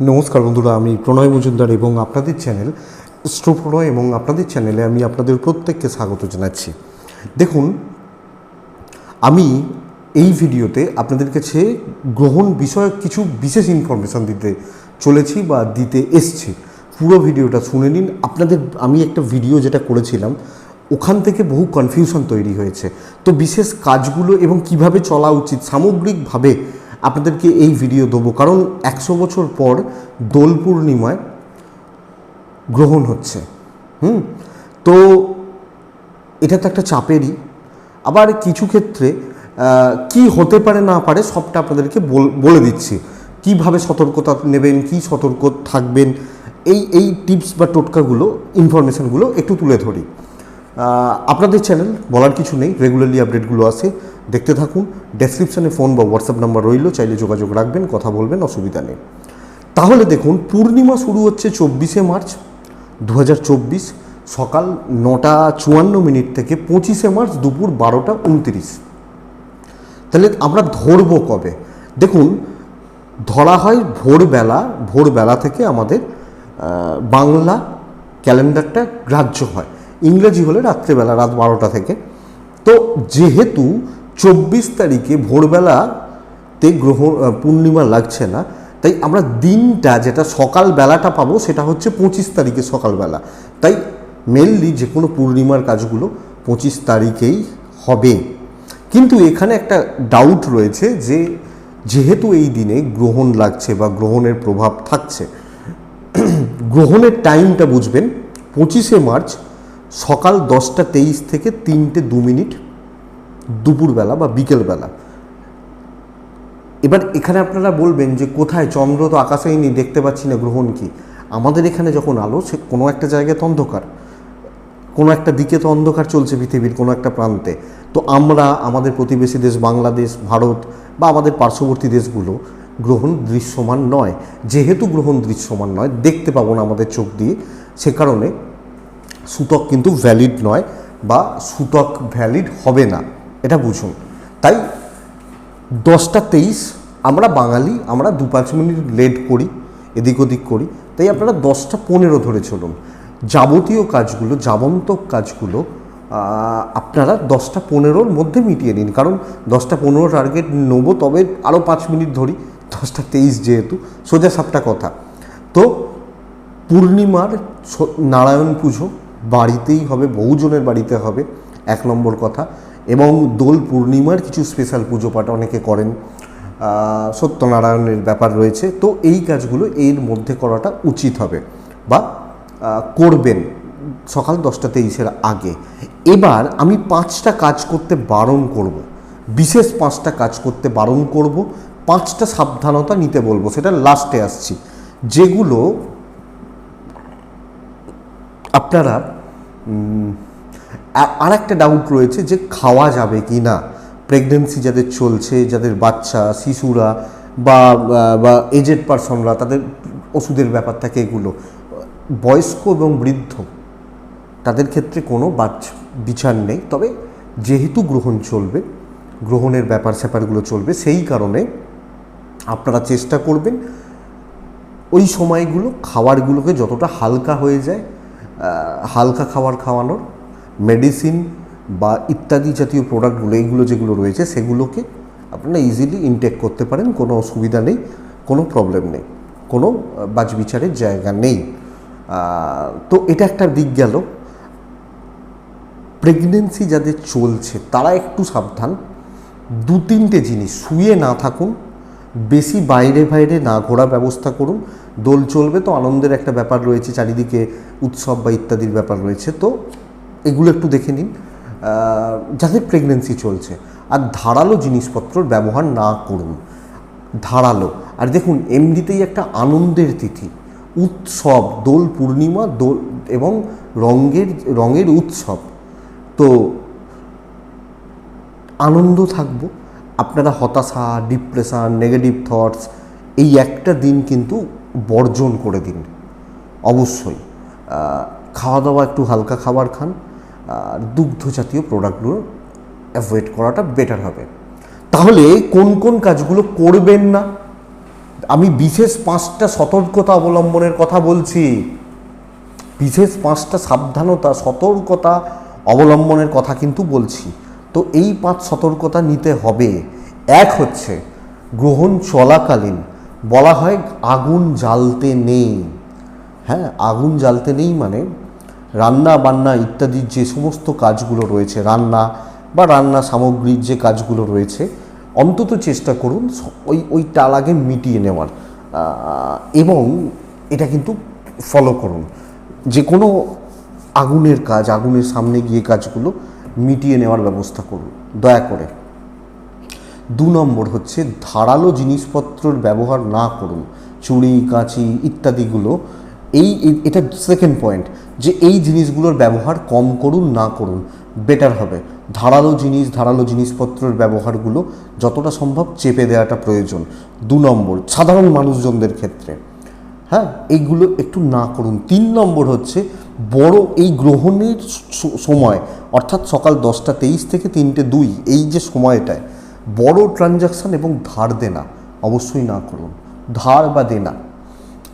নমস্কার বন্ধুরা, আমি প্রণয় মজুমদার এবং আপনাদের চ্যানেল স্ট্রো প্রণয় এবং আপনাদের চ্যানেলে আমি আপনাদের প্রত্যেককে স্বাগত জানাচ্ছি। দেখুন, আমি এই ভিডিওতে আপনাদের কাছে গ্রহণ বিষয়ক কিছু বিশেষ ইনফরমেশান দিতে চলেছি বা দিতে এসছি। পুরো ভিডিওটা শুনে নিন। আপনাদের, আমি একটা ভিডিও যেটা করেছিলাম, ওখান থেকে বহু কনফিউশন তৈরি হয়েছে। তো বিশেষ কাজগুলো এবং কীভাবে চলা উচিত, সামগ্রিকভাবে আপনাদেরকে এই ভিডিও দেবো। কারণ একশো বছর পর দোল পূর্ণিমায় গ্রহণ হচ্ছে। হুম? তো এটা তো একটা চাপেরই। আবার কিছু ক্ষেত্রে কি হতে পারে না পারে সবটা আপনাদেরকে বল- দিচ্ছি। কীভাবে সতর্কতা নেবেন, কি সতর্ক থাকবেন, এই এই টিপস বা টোটকাগুলো ইনফরমেশানগুলো একটু তুলে ধরি। আপনাদের চ্যানেল বলার কিছু নেই রেগুলারলি আপডেটগুলো আসে দেখতে থাকুন ডেসক্রিপশানে ফোন বা হোয়াটসঅ্যাপ নাম্বার রইল, চাইলে যোগাযোগ রাখবেন, কথা বলবেন, অসুবিধা নেই। তাহলে দেখুন, পূর্ণিমা শুরু হচ্ছে চব্বিশে মার্চ দু হাজার চব্বিশ, সকাল নটা চুয়ান্ন মিনিট থেকে পঁচিশে মার্চ দুপুর বারোটা উনত্রিশ। তাহলে আমরা ধরবো কবে? দেখুন, ধরা হয় ভোরবেলা ভোরবেলা থেকে আমাদের বাংলা ক্যালেন্ডারটা গ্রাহ্য হয়। ইংরেজি হলে রাত্রেবেলা, রাত বারোটা থেকে। তো যেহেতু চব্বিশ তারিখে ভোরবেলাতে গ্রহ পূর্ণিমা লাগছে না, তাই আমরা দিনটা যেটা সকালবেলাটা পাবো সেটা হচ্ছে পঁচিশ তারিখে সকালবেলা। তাই মেনলি যে কোনো পূর্ণিমার কাজগুলো পঁচিশ তারিখেই হবে। কিন্তু এখানে একটা ডাউট রয়েছে যে যেহেতু এই দিনে গ্রহণ লাগছে বা গ্রহণের প্রভাব থাকছে, গ্রহণের টাইমটা বুঝবেন, পঁচিশে মার্চ সকাল দশটা তেইশ থেকে তিনটে দু মিনিট দুপুরবেলা বা বিকেলবেলা। এবার এখানে আপনারা বলবেন যে কোথায়? চন্দ্র তো আকাশেই নেই, দেখতে পাচ্ছি না গ্রহণ কি? আমাদের এখানে যখন আলো, সে কোনো একটা জায়গায় তো অন্ধকার। কোনো একটা দিকে তো অন্ধকার চলছে পৃথিবীর কোনো একটা প্রান্তে। তো আমরা, আমাদের প্রতিবেশী দেশ বাংলাদেশ, ভারত বা আমাদের পার্শ্ববর্তী দেশগুলো গ্রহণ দৃশ্যমান নয়। যেহেতু গ্রহণ দৃশ্যমান নয়, দেখতে পাবো না আমাদের চোখ দিয়ে। সে কারণে সূতক কিন্তু ভ্যালিড নয় বা সূতক ভ্যালিড হবে না, এটা বুঝুন। তাই দশটা তেইশ আমরা বাঙালি, আমরা দু পাঁচ মিনিট লেট করি, এদিক ওদিক করি, তাই আপনারা দশটা পনেরো ধরে চলুন। যাবতীয় কাজগুলো, যাবন্তক কাজগুলো আপনারা দশটা পনেরোর মধ্যে মিটিয়ে নিন। কারণ দশটা পনেরো টার্গেট নেব, তবে আরও পাঁচ মিনিট ধরি, দশটা তেইশ যেহেতু, সোজা সাপটা কথা। তো পূর্ণিমার নারায়ণ পুজো বাড়িতেই হবে, বহুজনের বাড়িতে হবে, এক নম্বর কথা। এবং দোল পূর্ণিমার কিছু স্পেশাল পুজো পাঠ অনেকে করেন। সত্যনারায়ণের ব্যাপার রয়েছে। তো এই কাজগুলো এর মধ্যে করাটা উচিত হবে বা করবেন সকাল দশটা তেইশের আগে। এবার আমি পাঁচটা কাজ করতে বারণ করব। বিশেষ পাঁচটা কাজ করতে বারণ করব। পাঁচটা সাবধানতা নিতে বলব, সেটা লাস্টে আসছি। যেগুলো আপনারা আর একটা ডাউট রয়েছে যে খাওয়া যাবে কি না? প্রেগনেন্সি যাদের চলছে, যাদের বাচ্চা, শিশুরা বা বা এজেড পারসনরা তাদের ওষুধের ব্যাপার থাকে এগুলো? বয়স্ক এবং বৃদ্ধ, তাদের ক্ষেত্রে কোনো বাচ বিচার নেই। তবে যেহেতু গ্রহণ চলবে, গ্রহণের ব্যাপার স্যাপারগুলো চলবে, সেই কারণে আপনারা চেষ্টা করবেন ওই সময়গুলো খাবারগুলোকে যতটা হালকা হয়ে যায় হালকা খাবার খাওয়ানোর মেডিসিন বা ইত্যাদি জাতীয় প্রোডাক্টগুলো এইগুলো যেগুলো রয়েছে, সেগুলোকে আপনারা ইজিলি ইনটেক করতে পারেন, কোনো অসুবিধা নেই, কোনো প্রবলেম নেই, কোনো বাজবিচারের জায়গা নেই। তো এটা একটা দিক গেল। প্রেগনেন্সি যাদের চলছে, তারা একটু সাবধান। দু তিনটে জিনিস, শুয়ে না থাকুন বেশি বাইরে বাইরে না ঘোরা ব্যবস্থা করুন। দোল চলবে তো, আনন্দের একটা ব্যাপার রয়েছে, চারিদিকে উৎসব বা ইত্যাদির ব্যাপার রয়েছে। তো এগুলো একটু দেখে নিন। যাদের প্রেগনেন্সি চলছে, আর ধারালো জিনিসপত্রর ব্যবহার না করুন। ধারালো। আর দেখুন, এমনিতেই একটা আনন্দের তিথি। উৎসব, দোল পূর্ণিমা, দোল এবং রঙের রঙের উৎসব। তো আনন্দ থাকব। আপনারা হতাশা ডিপ্রেশান নেগেটিভ থটস এই একটা দিন কিন্তু বর্জন করে দিন। অবশ্যই খাওয়া দাওয়া একটু হালকা খাবার খান, আর দুগ্ধ জাতীয় প্রোডাক্টগুলো অ্যাভয়েড করাটা বেটার হবে। তাহলে কোন কোন কাজগুলো করবেন না? আমি বিশেষ পাঁচটা সতর্কতা অবলম্বনের কথা বলছি। বিশেষ পাঁচটা সাবধানতা, সতর্কতা অবলম্বনের কথা কিন্তু বলছি। তো এই পাঁচ সতর্কতা নিতে হবে। এক হচ্ছে, গ্রহণ চলাকালীন। বলা হয় আগুন জ্বালতে নেই। হ্যাঁ আগুন জ্বালতে নেই মানে রান্না, বান্না ইত্যাদি যে সমস্ত কাজগুলো রয়েছে, রান্না বা রান্না সামগ্রীর যে কাজগুলো রয়েছে, অন্তত চেষ্টা করুন ওই ওই টাল আগে মিটিয়ে নেওয়ার। এবং এটা কিন্তু ফলো করুন। যে কোনো আগুনের কাজ, আগুনের সামনে গিয়ে কাজগুলো মিটিয়ে নেওয়ার ব্যবস্থা করুন। দয়া করে। দু নম্বর হচ্ছে ধারালো জিনিসপত্রের ব্যবহার না করুন। চুড়ি, কাঁচি ইত্যাদিগুলো। এই এটা সেকেন্ড পয়েন্ট যে এই জিনিসগুলোর ব্যবহার কম করুন, না করুন। বেটার হবে। ধারালো জিনিস, ধারালো জিনিসপত্রের ব্যবহারগুলো যতটা সম্ভব চেপে দেওয়াটা প্রয়োজন। দু নম্বর, সাধারণ মানুষজনদের ক্ষেত্রে। হ্যাঁ এইগুলো একটু না করুন। তিন নম্বর হচ্ছে, বড় এই গ্রহণের সময়, অর্থাৎ সকাল দশটা তেইশ থেকে তিনটে দুই, এই যে সময়টায়, বড় ট্রানজাকশান এবং ধার দেনা, অবশ্যই না করুন। ধার বা দেনা।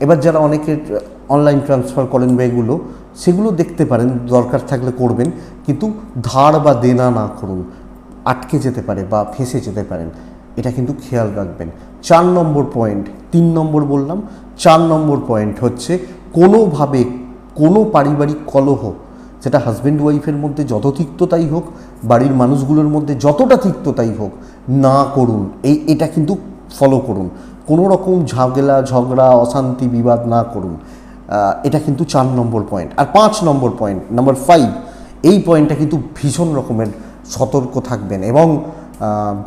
এবার যারা অনেকে অনলাইন ট্রান্সফার করেন বা এগুলো, সেগুলো দেখতে পারেন, দরকার থাকলে করবেন, কিন্তু ধার বা দেনা না করুন। আটকে যেতে পারে বা ফেঁসে যেতে পারেন। এটা কিন্তু খেয়াল রাখবেন। চার নম্বর পয়েন্ট তিন নম্বর বললাম, চার নম্বর পয়েন্ট হচ্ছে কোনোভাবে কোনো পারিবারিক কলহ সেটা হাজব্যান্ড ওয়াইফের মধ্যে যত তিক্ততাই হোক, বাড়ির মানুষগুলোর মধ্যে যতটা তিক্ততাই হোক, না করুন। এই, এটা কিন্তু ফলো করুন। কোনো রকম ঝাগলা, ঝগড়া, অশান্তি, বিবাদ না করুন। এটা কিন্তু চার নম্বর পয়েন্ট আর পাঁচ নম্বর পয়েন্ট নাম্বার ফাইভ এই পয়েন্টটা কিন্তু ভীষণ রকমের সতর্ক থাকবেন এবং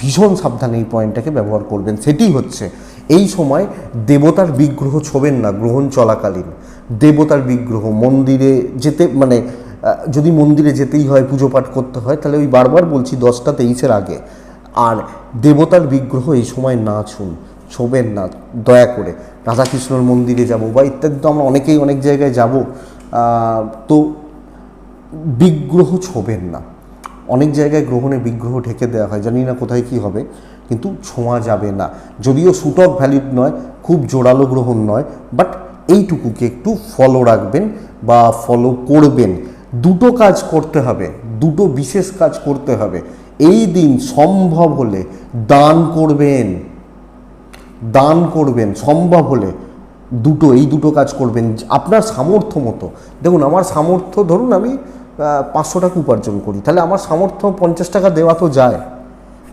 ভীষণ সাবধানে এই পয়েন্টটাকে ব্যবহার করবেন। সেটি হচ্ছে এই সময় দেবতার বিগ্রহ ছোবেন না, গ্রহণ চলাকালীন। দেবতার বিগ্রহ, মন্দিরে যেতে মানে যদি মন্দিরে যেতেই হয়, পুজো পাঠ করতে হয়, তাহলে ওই বারবার বলছি দশটা তেইশের আগে। আর দেবতার বিগ্রহ এই সময় না ছুন, ছোবেন না, দয়া করে। রাধাকৃষ্ণর মন্দিরে যাব বা ইত্যাদি, তো আমরা অনেকেই অনেক জায়গায় যাব। তো বিগ্রহ ছোবেন না। অনেক জায়গায় গ্রহণে বিগ্রহ ঢেকে দেওয়া হয়, জানি না কোথায় কি হবে। কিন্তু ছোঁয়া যাবে না। যদিও সুটক ভ্যালিড নয়, খুব জোরালো গ্রহণ নয় বাট এইটুকুকে একটু ফলো রাখবেন বা ফলো করবেন। দুটো কাজ করতে হবে, দুটো বিশেষ কাজ করতে হবে। এই দিন সম্ভব হলে দান করবেন দান করবেন, সম্ভব হলে দুটো, এই দুটো কাজ করবেন। আপনার সামর্থ্য মতো। দেখুন, আমার সামর্থ্য, ধরুন আমি পাঁচশো টাকা উপার্জন করি, তাহলে আমার সামর্থ্য পঞ্চাশ টাকা দেওয়া তো যায়।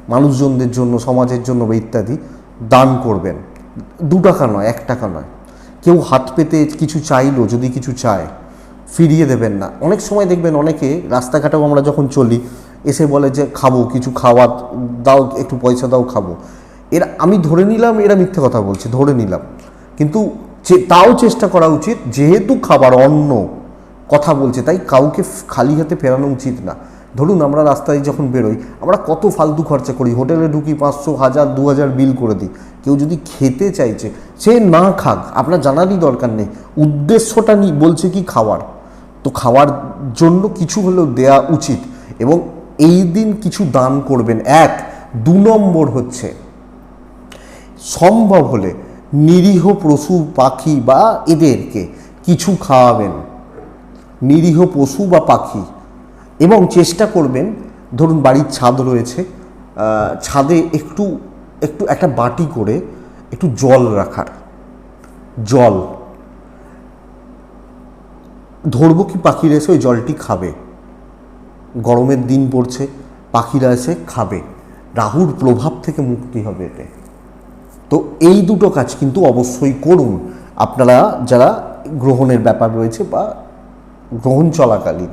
মানুষজনদের জন্য, সমাজের জন্য বা ইত্যাদি দান করবেন। দু টাকা নয়, এক টাকা নয়। কেউ হাত পেতে কিছু চাইলো, যদি কিছু চায়, ফিরিয়ে দেবেন না। অনেক সময় দেখবেন অনেকে রাস্তাঘাটেও আমরা যখন চলি, এসে বলে যে, খাব, কিছু খাওয়া দাও, একটু পয়সা দাও, খাব। এরা, আমি ধরে নিলাম, এরা মিথ্যে কথা বলছে, ধরে নিলাম। কিন্তু তাও চেষ্টা করা উচিত, যেহেতু খাবার অন্ন, কথা বলছে, তাই কাউকে খালি হাতে ফেরানো উচিত না। ধরুন আমরা রাস্তায় যখন বেরোই, আমরা কত ফালতু খরচা করি, হোটেলে ঢুকি পাঁচশো, হাজার, দু হাজার বিল করে দিই। কেউ যদি খেতে চাইছে, সে না খাক, আপনার জানারই দরকার নেই। উদ্দেশ্যটা নি, বলছে কি খাওয়ার। তো খাওয়ার জন্য কিছু হলেও দেয়া উচিত এবং এই দিন কিছু দান করবেন। এক, দু নম্বর হচ্ছে, সম্ভব হলে নিরীহ পশু, পাখি বা এদেরকে কিছু খাওয়াবেন। নিরীহ পশু বা পাখি এবং চেষ্টা করবেন, ধরুন বাড়ির ছাদ রয়েছে ছাদে একটু একটু একটা বাটি করে একটু জল রাখার। জল। ধরবো কি পাখিরা এসে ওই জলটি খাবে। গরমের দিন পড়ছে, পাখিরা এসে খাবে। রাহুর প্রভাব থেকে মুক্তি হবে এতে। তো এই দুটো কাজ কিন্তু অবশ্যই করুন। আপনারা যারা গ্রহণের ব্যাপার রয়েছে বা গ্রহণ চলাকালীন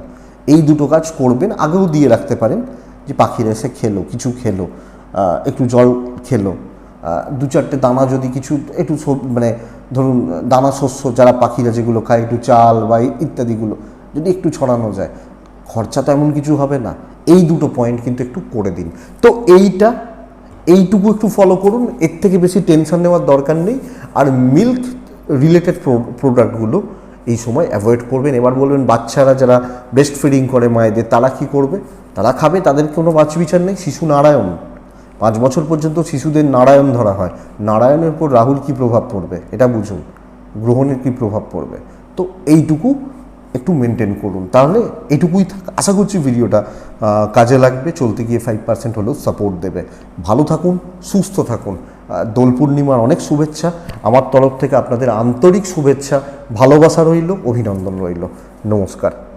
এই দুটো কাজ করবেন, আগেও দিয়ে রাখতে পারেন যে পাখিরা এসে খেলো, কিছু খেলো একটু জল খেলো দু চারটে দানা যদি কিছু, একটু মানে ধরুন দানা শস্য, যারা পাখিরা যেগুলো খায়, একটু চাল বা ইত্যাদিগুলো যদি একটু ছড়ানো যায়, খরচা তো এমন কিছু হবে না। এই দুটো পয়েন্ট কিন্তু একটু করে দিন। তো এইটা, এইটুকু একটু ফলো করুন, এর থেকে বেশি টেনশন নেওয়ার দরকার নেই। আর মিল্ক রিলেটেড প্রোডাক্টগুলো এই সময় অ্যাভয়েড করবেন। এবার বলবেন, বাচ্চারা যারা ব্রেস্ট ফিডিং করে মায়েদের, তারা কি করবে? তারা খাবে, তাদের কোনো বাছ বিচার নেই। শিশু নারায়ণ। পাঁচ বছর পর্যন্ত শিশুদের নারায়ণ ধরা হয়। নারায়ণের উপর রাহুল কি প্রভাব পড়বে? এটা বুঝুন। গ্রহণের কি প্রভাব পড়বে? তো এইটুকু একটু মেনটেন করুন। তাহলে এটুকুই থাক। আশা করছি ভিডিওটা কাজে লাগবে। চলতে গিয়ে ফাইভ পার্সেন্ট হলেও সাপোর্ট দেবে। ভালো থাকুন, সুস্থ থাকুন। দোল পূর্ণিমার অনেক শুভেচ্ছা। আমার তরফ থেকে আপনাদের আন্তরিক শুভেচ্ছা, ভালোবাসা রইল, অভিনন্দন রইল। নমস্কার।